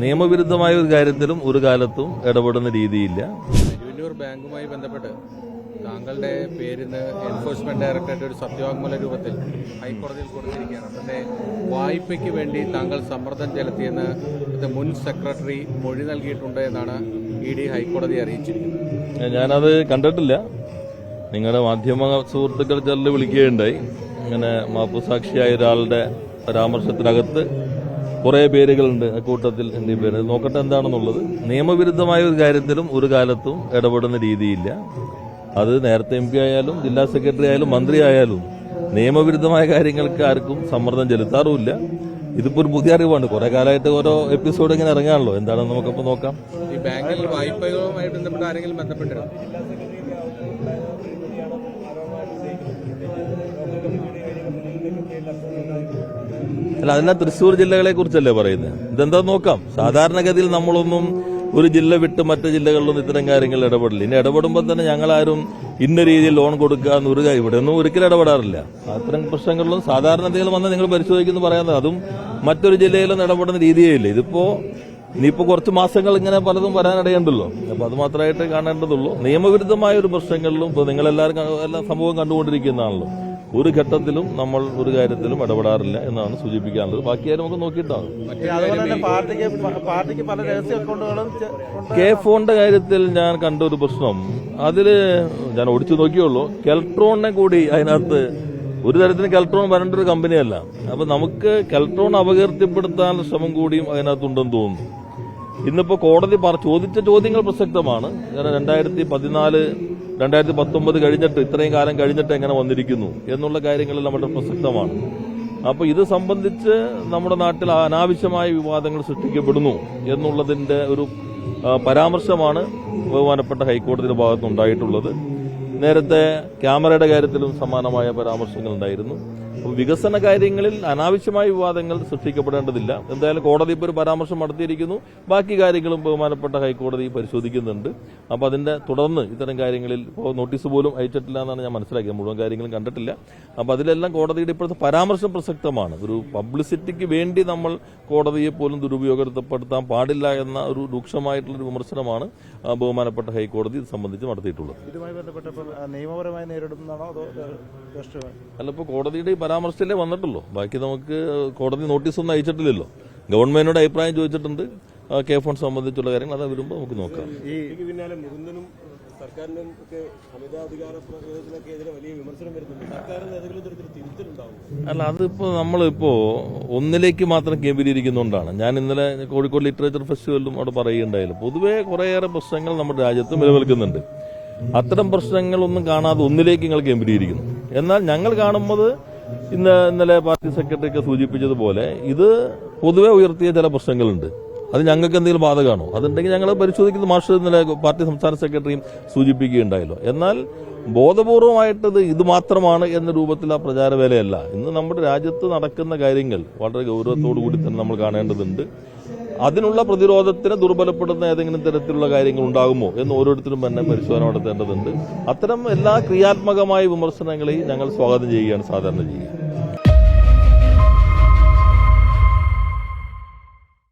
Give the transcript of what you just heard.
നിയമവിരുദ്ധമായ ഒരു കാര്യത്തിലും ഒരു കാലത്തും ഇടപെടുന്ന രീതിയില്ല. തിരുവന്നൂർ ബാങ്കുമായി ബന്ധപ്പെട്ട് താങ്കളുടെ പേരിന് എൻഫോഴ്സ്മെന്റ് ഡയറക്ടറേറ്റ് ഒരു സത്യവാങ്മൂല രൂപത്തിൽ ഹൈക്കോടതിയിൽ കൊടുത്തിരിക്കുകയാണ്. തന്റെ വായ്പയ്ക്ക് വേണ്ടി താങ്കൾ സമ്മർദ്ദം ചെലുത്തിയെന്ന് ഇത് മുൻ സെക്രട്ടറി മൊഴി നൽകിയിട്ടുണ്ട് എന്നാണ് ഇ ഡി ഹൈക്കോടതി അറിയിച്ചിരിക്കുന്നത്. ഞാനത് കണ്ടിട്ടില്ല. നിങ്ങളുടെ മാധ്യമ സുഹൃത്തുക്കൾ ചിലർ വിളിക്കുകയുണ്ടായി. ഇങ്ങനെ മാപ്പുസാക്ഷിയായ ഒരാളുടെ പരാമർശത്തിനകത്ത് കുറേ പേരുകളുണ്ട് കൂട്ടത്തിൽ എന്റെ പേര്. നോക്കട്ടെ എന്താണെന്നുള്ളത്. നിയമവിരുദ്ധമായ ഒരു കാര്യത്തിലും ഒരു കാലത്തും ഇടപെടുന്ന രീതിയില്ല. അത് നേരത്തെ എം പി ആയാലും ജില്ലാ സെക്രട്ടറി ആയാലും മന്ത്രി ആയാലും നിയമവിരുദ്ധമായ കാര്യങ്ങൾക്ക് ആർക്കും സമ്മർദ്ദം ചെലുത്താറുമില്ല. ഇതിപ്പോ ഒരു പുതിയ അറിവാണ്. കുറെ കാലമായിട്ട് ഓരോ എപ്പിസോഡ് ഇങ്ങനെ ഇറങ്ങാണല്ലോ. എന്താണെന്ന് നമുക്കപ്പോൾ നോക്കാം. ഈ ബന്ധപ്പെട്ട് ആരെങ്കിലും ബന്ധപ്പെട്ടിരുന്നു? അല്ല അതെല്ലാം തൃശ്ശൂർ ജില്ലകളെ കുറിച്ചല്ലേ പറയുന്നത് ഇതെന്താ നോക്കാം. സാധാരണഗതിയിൽ നമ്മളൊന്നും ഒരു ജില്ല വിട്ട് മറ്റു ജില്ലകളിലൊന്നും ഇത്തരം കാര്യങ്ങളിൽ ഇടപെടില്ല. ഇനി ഇടപെടുമ്പോൾ തന്നെ ഞങ്ങളാരും ഇന്ന രീതിയിൽ ലോൺ കൊടുക്കുക എന്ന് ഒരു ഇവിടെ ഒന്നും ഒരിക്കലും ഇടപെടാറില്ല. അത്തരം പ്രശ്നങ്ങളിലും സാധാരണ എന്തെങ്കിലും വന്നാൽ നിങ്ങൾ പരിശോധിക്കുന്നു പറയാൻ അതും മറ്റൊരു ജില്ലയിലൊന്നും ഇടപെടുന്ന രീതിയേ ഇല്ല. ഇതിപ്പോ ഇനിയിപ്പോ കുറച്ച് മാസങ്ങൾ ഇങ്ങനെ പലതും വരാനിടയുണ്ടല്ലോ. അപ്പൊ അത് മാത്രമായിട്ട് കാണേണ്ടതുള്ളൂ. നിയമവിരുദ്ധമായ ഒരു പ്രശ്നങ്ങളിലും ഇപ്പൊ നിങ്ങളെല്ലാവരും എല്ലാ സംഭവം കണ്ടുകൊണ്ടിരിക്കുന്നതാണല്ലോ. ഒരു ഘട്ടത്തിലും നമ്മൾ ഒരു കാര്യത്തിലും ഇടപെടാറില്ല എന്നാണ് സൂചിപ്പിക്കാനുള്ളത്. ബാക്കിയാരും നമുക്ക് നോക്കിയിട്ടാണ്. കെ ഫോണിന്റെ കാര്യത്തിൽ ഞാൻ കണ്ട ഒരു പ്രശ്നം. അതിൽ ഞാൻ ഓടിച്ചു നോക്കിയുള്ളൂ. കെൽട്രോണിനെ കൂടി അതിനകത്ത് ഒരു തരത്തിന് കെൽട്രോൺ വരേണ്ട ഒരു കമ്പനിയല്ല. അപ്പൊ നമുക്ക് കെൽട്രോൺ അപകീർത്തിപ്പെടുത്താനുള്ള ശ്രമം കൂടിയും അതിനകത്തുണ്ടെന്ന് തോന്നുന്നു. ഇന്നിപ്പോ കോടതി ചോദിച്ച ചോദ്യങ്ങൾ പ്രസക്തമാണ്. കാരണം രണ്ടായിരത്തി പതിനാല് രണ്ടായിരത്തി പത്തൊമ്പത് കഴിഞ്ഞിട്ട് ഇത്രയും കാലം കഴിഞ്ഞിട്ട് എങ്ങനെ വന്നിരിക്കുന്നു എന്നുള്ള കാര്യങ്ങളിൽ നമ്മുടെ പ്രസക്തമാണ്. അപ്പോൾ ഇത് സംബന്ധിച്ച് നമ്മുടെ നാട്ടിൽ അനാവശ്യമായ വിവാദങ്ങൾ സൃഷ്ടിക്കപ്പെടുന്നു എന്നുള്ളതിന്റെ ഒരു പരാമർശമാണ് ബഹുമാനപ്പെട്ട ഹൈക്കോടതിയുടെ ഭാഗത്തുനിന്നുണ്ടായിട്ടുള്ളത്. നേരത്തെ ക്യാമറയുടെ കാര്യത്തിലും സമാനമായ പരാമർശങ്ങൾ ഉണ്ടായിരുന്നു വികസന കാര്യങ്ങളിൽ അനാവശ്യമായ വിവാദങ്ങൾ സൃഷ്ടിക്കപ്പെടേണ്ടതില്ല. എന്തായാലും കോടതി ഇപ്പോൾ ഒരു പരാമർശം നടത്തിയിരിക്കുന്നു. ബാക്കി കാര്യങ്ങളും ബഹുമാനപ്പെട്ട ഹൈക്കോടതി പരിശോധിക്കുന്നുണ്ട്. അപ്പോൾ അതിന്റെ തുടർന്ന് ഇത്തരം കാര്യങ്ങളിൽ ഇപ്പോൾ നോട്ടീസ് പോലും അയച്ചിട്ടില്ല എന്നാണ് ഞാൻ മനസ്സിലാക്കിയത്. മുഴുവൻ കാര്യങ്ങളും കണ്ടിട്ടില്ല. അപ്പോൾ അതിലെല്ലാം കോടതിയുടെ ഇപ്പോഴത്തെ പരാമർശം പ്രസക്തമാണ്. ഒരു പബ്ലിസിറ്റിക്ക് വേണ്ടി നമ്മൾ കോടതിയെ പോലും ദുരുപയോഗപ്പെടുത്താൻ പാടില്ല എന്ന ഒരു രൂക്ഷമായിട്ടുള്ള ഒരു വിമർശനമാണ് ബഹുമാനപ്പെട്ട ഹൈക്കോടതി ഇത് സംബന്ധിച്ച് നടത്തിയിട്ടുള്ളത്. ഇതുമായി ബന്ധപ്പെട്ടപ്പോൾ നിയമപരമായി നേരിടുന്നതാണോ അതോ അല്ല ഇപ്പോൾ കോടതിയുടെ പരാമർശത്തിലേ വന്നിട്ടുള്ളൂ. ബാക്കി നമുക്ക് കോടതി നോട്ടീസ് ഒന്നും അയച്ചിട്ടില്ലല്ലോ. ഗവൺമെന്റിനോട് അഭിപ്രായം ചോദിച്ചിട്ടുണ്ട്. കെ ഫോൺ സംബന്ധിച്ചുള്ള കാര്യങ്ങൾ അത് വരുമ്പോൾ നമുക്ക് നോക്കാം. ഈ ഇതിന് പിന്നാലെ മുകുന്ദനും സർക്കാരിനും ഒക്കെ അമിതാധികാര പ്രയോഗത്തിനൊക്കെ എതിരെ വലിയ വിമർശനം വരുന്നുണ്ട്. സർക്കാരിന് ഏതെങ്കിലും തരത്തിൽ തിരുത്തലുണ്ടാവും? അല്ല അതിപ്പോ നമ്മളിപ്പോ ഒന്നിലേക്ക് മാത്രം കേന്ദ്രീകരിക്കുന്നുകൊണ്ടാണ് ഞാൻ ഇന്നലെ കോഴിക്കോട് ലിറ്ററേച്ചർ ഫെസ്റ്റിവലിലും അവിടെ പറയുകയുണ്ടായാലും പൊതുവെ കുറേയേറെ പ്രശ്നങ്ങൾ നമ്മുടെ രാജ്യത്ത് നിലനിൽക്കുന്നുണ്ട്. അത്തരം പ്രശ്നങ്ങളൊന്നും കാണാതെ ഒന്നിലേക്ക് നിങ്ങൾ കേന്ദ്രീകരിക്കുന്നു. എന്നാൽ ഞങ്ങൾ കാണുന്നത് ഇന്ന് ഇന്നലെ പാർട്ടി സെക്രട്ടറി ഒക്കെ സൂചിപ്പിച്ചതുപോലെ ഇത് പൊതുവെ ഉയർത്തിയ ചില പ്രശ്നങ്ങളുണ്ട്. അത് ഞങ്ങൾക്ക് എന്തെങ്കിലും ബാധകമാണോ അതുണ്ടെങ്കിൽ ഞങ്ങൾ പരിശോധിക്കുന്നത് മാസ്റ്റർ ഇന്നലെ പാർട്ടി സംസ്ഥാന സെക്രട്ടറിയും സൂചിപ്പിക്കുകയുണ്ടായല്ലോ. എന്നാൽ ബോധപൂർവമായിട്ടത് ഇത് മാത്രമാണ് എന്ന രൂപത്തിൽ ആ പ്രചാരവേലയല്ല. ഇന്ന് നമ്മുടെ രാജ്യത്ത് നടക്കുന്ന കാര്യങ്ങൾ വളരെ ഗൗരവത്തോടു കൂടി തന്നെ നമ്മൾ കാണേണ്ടതുണ്ട്. അതിനുള്ള പ്രതിരോധത്തിന് ദുർബലപ്പെടുന്ന ഏതെങ്കിലും തരത്തിലുള്ള കാര്യങ്ങൾ ഉണ്ടാകുമോ എന്ന് ഓരോരുത്തരും തന്നെ പരിശോധന നടത്തേണ്ടതുണ്ട്. അത്തരം എല്ലാ ക്രിയാത്മകമായ വിമർശനങ്ങളെയും ഞങ്ങൾ സ്വാഗതം ചെയ്യുകയാണ് സാധാരണ ചെയ്യുക.